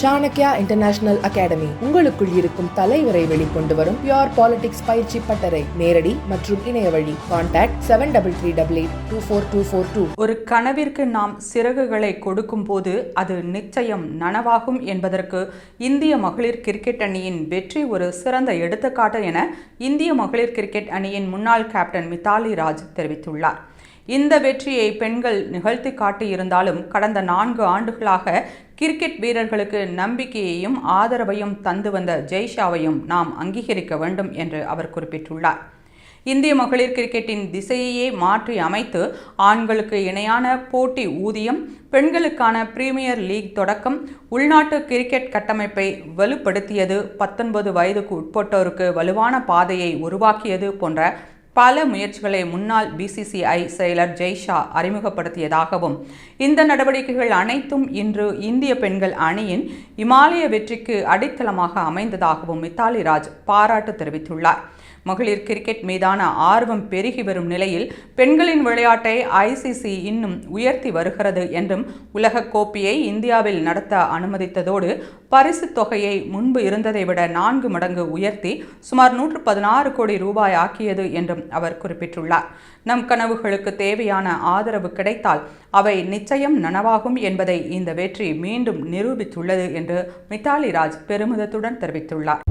Chanakya international academy உங்களுக்குள் இருக்கும் தலைவரை வெளிக்கொண்டு வரும் பியோர் பாலிடிக்ஸ் பயிற்சி பட்டறை. நேரடி மற்றும் இணைய வழி. Contact seven double three double eight two four two four two ஒரு கனவிற்கு நாம் சிறகுகளை கொடுக்கும் போது அது நிச்சயம் நனவாகும் என்பதற்கு இந்திய மகளிர் கிரிக்கெட் அணியின் வெற்றி ஒரு சிறந்த எடுத்துக்காட்டு என இந்திய மகளிர் கிரிக்கெட் அணியின் முன்னாள் கேப்டன் மித்தாலி ராஜ் தெரிவித்துள்ளார். இந்த வெற்றியை பெண்கள் நிகழ்த்தி காட்டியிருந்தாலும் கடந்த நான்கு ஆண்டுகளாக கிரிக்கெட் வீரர்களுக்கு நம்பிக்கையையும் ஆதரவையும் தந்து வந்த ஜெய்ஷாவையும் நாம் அங்கீகரிக்க வேண்டும் என்று அவர் குறிப்பிட்டுள்ளார். இந்திய மகளிர் கிரிக்கெட்டின் திசையையே மாற்றி அமைத்து ஆண்களுக்கு இணையான போட்டி ஊதியம் பெண்களுக்கான பிரீமியர் லீக் தொடக்கம் உள்நாட்டு கிரிக்கெட் கட்டமைப்பை வலுப்படுத்தியது பத்தொன்பது வயதுக்கு உட்பட்டோருக்கு வலுவான பாதையை உருவாக்கியது போன்ற பல முயற்சிகளை முன்னாள் பிசிசிஐ செயலர் ஜெய்ஷா அறிமுகப்படுத்தியதாகவும் இந்த நடவடிக்கைகள் அனைத்தும் இன்று இந்திய பெண்கள் அணியின் இமாலய வெற்றிக்கு அடித்தளமாக அமைந்ததாகவும் மித்தாலி ராஜ் பாராட்டு தெரிவித்துள்ளார். மகளிர் கிரிக்கெட் மீதான ஆர்வம் பெருகி வரும் நிலையில் பெண்களின் விளையாட்டை ஐசிசி இன்னும் உயர்த்தி வருகிறது என்றும் உலகக் கோப்பையை இந்தியாவில் நடத்த அனுமதித்ததோடு பரிசுத் தொகையை முன்பு இருந்ததை விட நான்கு மடங்கு உயர்த்தி சுமார் நூற்று பதினாறு கோடி ரூபாய் ஆக்கியது என்றும் அவர் குறிப்பிட்டுள்ளார். நம் கனவுகளுக்கு தேவையான ஆதரவு கிடைத்தால் அவை நிச்சயம் நனவாகும் என்பதை இந்த வெற்றி மீண்டும் நிரூபித்துள்ளது என்று மித்தாலி ராஜ் பெருமிதத்துடன் தெரிவித்துள்ளார்.